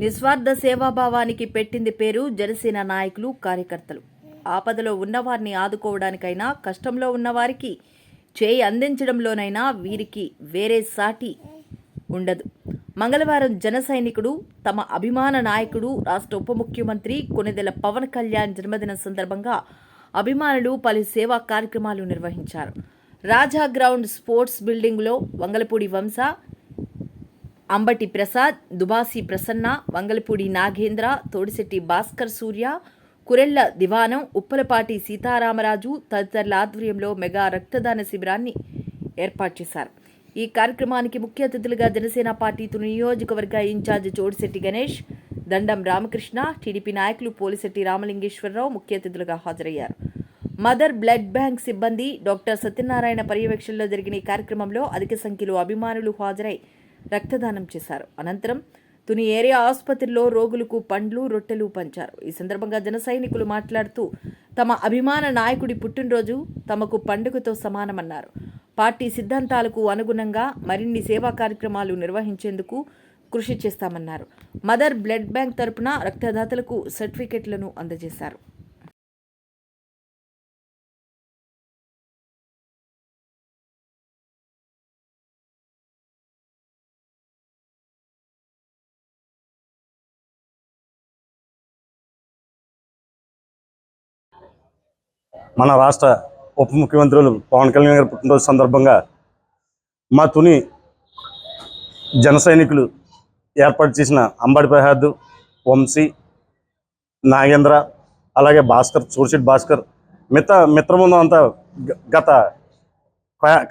నిస్వార్థ సేవాభావానికి పెట్టింది పేరు జనసేన నాయకులు కార్యకర్తలు. ఆపదలో ఉన్నవారిని ఆదుకోవడానికైనా కష్టంలో ఉన్నవారికి చేయి అందించడంలోనైనా వీరికి వేరే సాటి ఉండదు. మంగళవారం జన సైనికుడు తమ అభిమాన నాయకుడు రాష్ట్ర ఉప ముఖ్యమంత్రి కొనెదెల పవన్ కళ్యాణ్ జన్మదిన సందర్భంగా అభిమానులు పలు సేవా కార్యక్రమాలు నిర్వహించారు. రాజా గ్రౌండ్ స్పోర్ట్స్ బిల్డింగ్లో వంగలపూడి వంశ అంబటి ప్రసాద్ దుబాసి ప్రసన్న వంగలపూడి నాగేంద్ర తోడిశెట్టి భాస్కర్ సూర్య కురెళ్ళ దివానం ఉప్పలపాటి సీతారామరాజు తదితరుల ఆధ్వర్యంలో మెగా రక్తదాన శిబిరాన్ని ఏర్పాటు చేశారు. ఈ కార్యక్రమానికి ముఖ్య అతిథులుగా జనసేన పార్టీ తుని నియోజకవర్గ ఇన్ఛార్జ్ చోడిశెట్టి గణేష్ దండం రామకృష్ణ టీడీపీ నాయకులు పోలిశెట్టి రామలింగేశ్వరరావు ముఖ్య అతిథులుగా హాజరయ్యారు. మదర్ బ్లడ్ బ్యాంక్ సిబ్బంది డాక్టర్ సత్యనారాయణ పర్యవేక్షణలో జరిగిన ఈ కార్యక్రమంలో అధిక సంఖ్యలో అభిమానులు హాజరై రక్తదానం చేశారు. అనంతరం తుని ఏరియా ఆసుపత్రిలో రోగులకు పండ్లు రొట్టెలు పంచారు. ఈ సందర్భంగా జన సైనికులు మాట్లాడుతూ తమ అభిమాన నాయకుడి పుట్టినరోజు తమకు పండుగతో సమానమన్నారు. పార్టీ సిద్ధాంతాలకు అనుగుణంగా మరిన్ని సేవా కార్యక్రమాలు నిర్వహించేందుకు కృషి చేస్తామన్నారు. మదర్ బ్లడ్ బ్యాంక్ తరపున రక్తదాతలకు సర్టిఫికెట్లను అందజేశారు. మన రాష్ట్ర ఉప ముఖ్యమంత్రులు పవన్ కళ్యాణ్ గారి పుట్టినరోజు సందర్భంగా మా తుని జన సైనికులు ఏర్పాటు చేసిన అంబడి ప్రహాద్ వంశీ నాగేంద్ర అలాగే భాస్కర్ సూర్షిట్ భాస్కర్ మిత మిత్రబృందం అంతా గ- గత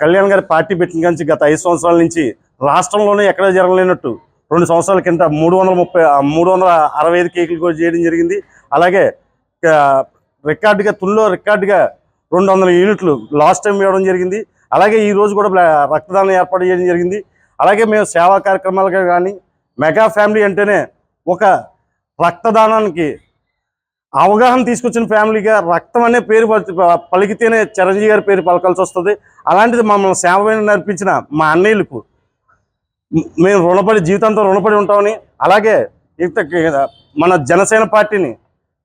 కళ్యాణ్ గారి పార్టీ పెట్టిన నుంచి గత ఐదు సంవత్సరాల నుంచి రాష్ట్రంలోనే ఎక్కడ జరగలేనట్టు రెండు సంవత్సరాల కింద మూడు వందల ముప్పై మూడు వందల అరవై ఐదు కేకులు కూడా చేయడం జరిగింది. అలాగే రికార్డుగా తుల్లో రికార్డుగా రెండు వందల యూనిట్లు లాస్ట్ టైం ఇవ్వడం జరిగింది. అలాగే ఈ రోజు కూడా రక్తదానం ఏర్పాటు చేయడం జరిగింది. అలాగే మేము సేవా కార్యక్రమాలుగా కానీ మెగా ఫ్యామిలీ అంటేనే ఒక రక్తదానానికి అవగాహన తీసుకొచ్చిన ఫ్యామిలీగా రక్తం అనే పేరు పలికితేనే చిరంజీవి గారి పేరు పలకాల్సి వస్తుంది. అలాంటిది మమ్మల్ని సేవమైన నడిపించిన మా అన్నయ్యలకు మేము రుణపడి జీవితంతో రుణపడి ఉంటామని అలాగే ఇంత మన జనసేన పార్టీని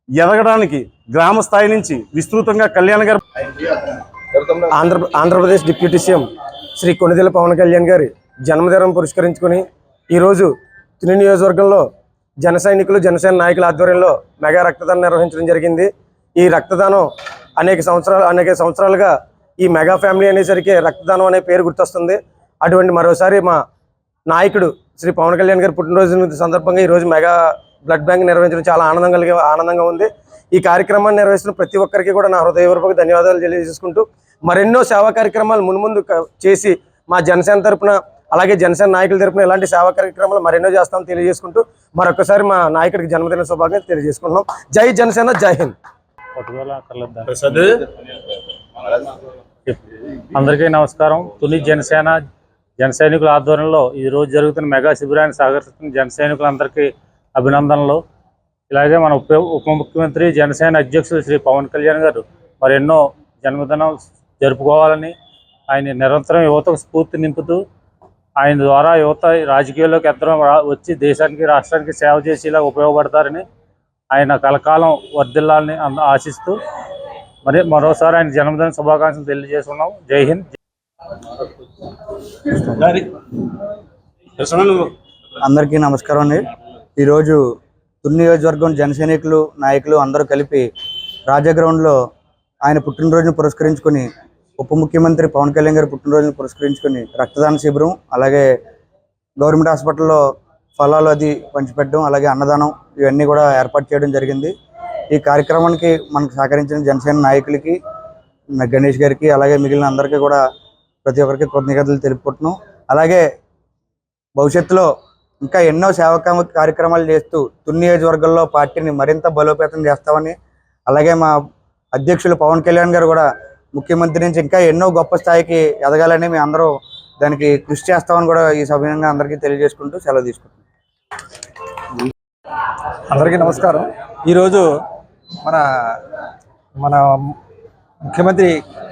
ఎదగడానికి గ్రామ స్థాయి నుంచి విస్తృతంగా కళ్యాణ్ గారు ఆంధ్ర ఆంధ్రప్రదేశ్ డిప్యూటీ సీఎం శ్రీ కొనిదెల పవన్ కళ్యాణ్ గారి జన్మదినం పురస్కరించుకొని ఈరోజు తుని నియోజకవర్గంలో జన సైనికులు జనసేన నాయకుల ఆధ్వర్యంలో మెగా రక్తదానం నిర్వహించడం జరిగింది. ఈ రక్తదానం అనేక సంవత్సరాలు అనేక సంవత్సరాలుగా ఈ మెగా ఫ్యామిలీ అనేసరికి రక్తదానం అనే పేరు గుర్తొస్తుంది. అటువంటి మరోసారి మా నాయకుడు శ్రీ పవన్ కళ్యాణ్ గారి పుట్టినరోజు సందర్భంగా ఈరోజు మెగా బ్లడ్ బ్యాంక్ నిర్వహించడం చాలా ఆనందం కలిగే ఆనందంగా ఉంది. ఈ కార్యక్రమాన్ని నిర్వహిస్తున్న ప్రతి ఒక్కరికి కూడా నా హృదయపూర్వక ధన్యవాదాలు తెలియజేసుకుంటూ మరెన్నో సేవా కార్యక్రమాలు మున్ముందు చేసి మా జనసేన తరపున అలాగే జనసేన నాయకుల తరపున ఇలాంటి సేవా కార్యక్రమాలు మరెన్నో చేస్తామని తెలియజేసుకుంటూ మరొకసారి మా నాయకుడికి జన్మదిన శుభాకాంక్షలు తెలియజేసుకుంటున్నాం. జై జనసేన జై హింద్. అందరికీ నమస్కారం. తుని జనసేన జన సైనికుల ఆధ్వర్యంలో ఈ రోజు జరుగుతున్న మెగా శిబిరాన్ని సహకరిస్తున్న జన సైనికులందరికీ అభినందనలు. ఇలాగే మన ఉప ఉప ముఖ్యమంత్రి జనసేన అధ్యక్షులు శ్రీ పవన్ కళ్యాణ్ గారు మరెన్నో జన్మదినం జరుపుకోవాలని ఆయన నిరంతరం యువతకు స్ఫూర్తి నింపుతూ ఆయన ద్వారా యువత రాజకీయాల్లోకి ఎద్దరం వచ్చి దేశానికి రాష్ట్రానికి సేవ చేసేలా ఉపయోగపడతారని ఆయన కలకాలం వర్ధిల్లాలని ఆశిస్తూ మరి మరోసారి ఆయన జన్మదిన శుభాకాంక్షలు తెలియజేస్తున్నాం జై హింద్. అందరికీ నమస్కారం అండి. ఈరోజు తుని నియోజకవర్గం జనసైనికులు నాయకులు అందరూ కలిపి రాజా గ్రౌండ్లో ఆయన పుట్టినరోజును పురస్కరించుకొని ఉప ముఖ్యమంత్రి పవన్ కళ్యాణ్ గారి పుట్టినరోజును పురస్కరించుకొని రక్తదాన శిబిరం అలాగే గవర్నమెంట్ హాస్పిటల్లో ఫలాలు అది పంచిపెట్టడం అలాగే అన్నదానం ఇవన్నీ కూడా ఏర్పాటు చేయడం జరిగింది. ఈ కార్యక్రమానికి మనకు సహకరించిన జనసేన నాయకులకి గణేష్ గారికి అలాగే మిగిలిన అందరికీ కూడా ప్రతి ఒక్కరికి కృతజ్ఞతలు తెలుపుకుంటున్నాం. అలాగే భవిష్యత్తులో ఇంకా ఎన్నో సేవా కార్యక్రమాలు చేస్తూ తుని నియోజకవర్గంలో పార్టీని మరింత బలోపేతం చేస్తామని అలాగే మా అధ్యక్షులు పవన్ కళ్యాణ్ గారు కూడా ముఖ్యమంత్రి నుంచి ఇంకా ఎన్నో గొప్ప స్థాయికి ఎదగాలని మేము అందరూ దానికి కృషి చేస్తామని కూడా ఈ సభ్యంగా అందరికీ తెలియజేసుకుంటూ సెలవు తీసుకుంటాం అందరికీ నమస్కారం. ఈరోజు మన మన ముఖ్యమంత్రి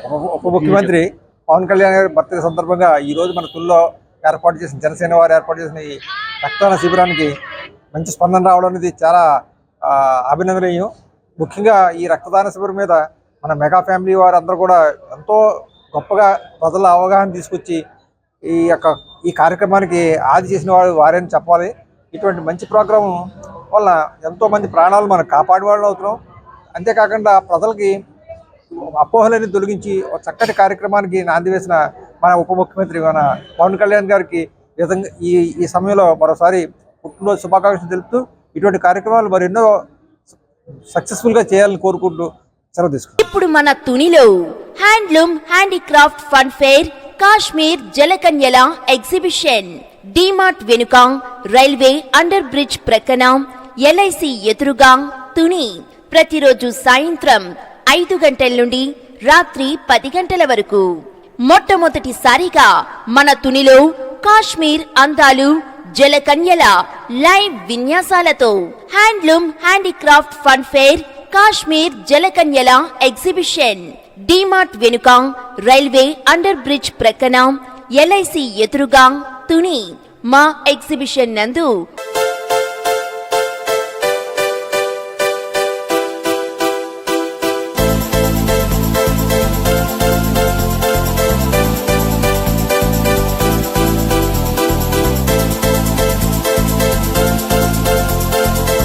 ఉప- ఉప ముఖ్యమంత్రి పవన్ కళ్యాణ్ గారి బర్త్డే సందర్భంగా ఈరోజు మన తుల్లో ఏర్పాటు చేసిన జనసేన వారు ఏర్పాటు చేసిన రక్తదాన శిబిరానికి మంచి స్పందన రావడం అనేది చాలా అభినందనీయం. ముఖ్యంగా ఈ రక్తదాన శిబిరం మీద మన మెగా ఫ్యామిలీ వారు అందరూ కూడా ఎంతో గొప్పగా ప్రజల అవగాహన తీసుకొచ్చి ఈ యొక్క ఈ కార్యక్రమానికి ఆది చేసిన వారు వారని చెప్పాలి. ఇటువంటి మంచి ప్రోగ్రాం వల్ల ఎంతోమంది ప్రాణాలు మనం కాపాడే వాళ్ళు అవుతున్నాం. అంతేకాకుండా ప్రజలకి అపోహలని తొలగించి ఒక చక్కటి కార్యక్రమానికి నాంది వేసిన మన ఉప ముఖ్యమంత్రి మన పవన్ కళ్యాణ్ గారికి విధంగా ఈ ఈ సమయంలో మరోసారి పుట్టినరోజు శుభాకాంక్షలు తెలుపుతూ ఇటువంటి కార్యక్రమాలు మరి ఎన్నో సక్సెస్ఫుల్గా చేయాలని కోరుకుంటూ సెలవు తీసుకుంటాం ఇప్పుడు మన తునిలో handloom handicraft fun fair Kashmir జలకన్యల exhibition DMart వెనుక రైల్వే అండర్ బ్రిడ్జ్ ప్రక్కన ఎల్ఐసి ఎదురుగా తుని. ప్రతిరోజు సాయంత్రం ఐదు గంటల నుండి రాత్రి పది గంటల వరకు. మొట్టమొదటిసారిగా మన తునిలో కాశ్మీర్ అందాలు జలకన్యల live విన్యాసాలతో handloom handicraft fun fair Kashmir జలకన్యల exhibition. DMart వెనుక రైల్వే అండర్ బ్రిడ్జ్ ప్రక్కన ఎల్ఐసి ఎదురుగా తుని మా ఎగ్జిబిషన్ నందు